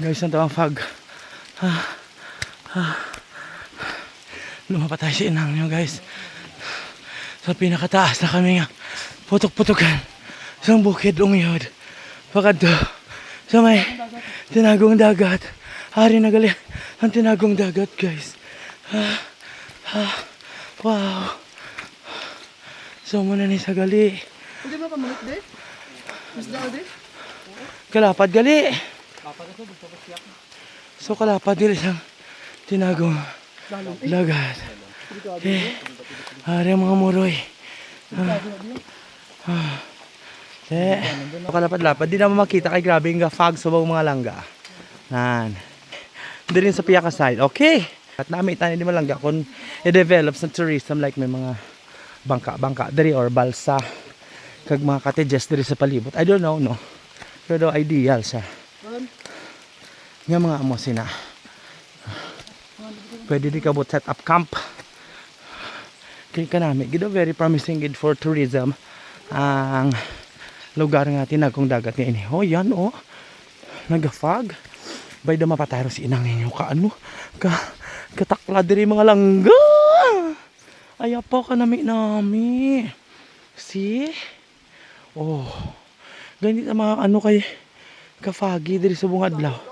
Guys, ang tawang fog. Ah, ah. Lumapatay si inang nyo guys. Sa pinakataas na kami nga. Putok-putokan. Isang bukid umiyod. Pakadto. Sa may tinagong dagat. Hari na gali ang tinagong dagat guys. Ah, ah, wow. So muna ni sa gali. Hindi ba pamanit de? Mas daw de? Kalapad gali. So kalapad dili sa tinagong. Eh, hari ang mga muroy. Ah. Ah. Eh, kalapad-lapad. Di naman makita kay grabe yung fog sa mga langga. Nan. Rin sa Piyaka side. Okay. At namin tayo di malangga kung i-develop sa tourism like may mga bangka-bangka diri or balsa kag mga cottages diri sa palibot. I don't know, no. Pero ideal siya. Nga mga amo sina. Pwede di ka but set up camp. Kaya ka namin. Gito very promising gid for tourism. Ang lugar nga tinagong dagat nga ini. Oh, yan oh. Nagafag. Bay da mapatayro si inang ninyo ka ano. Ka katakla diri mga langga. Ay po ka nami nami. See? Oh. Ganito ang mga ano kay kafagi diri sa bungad law.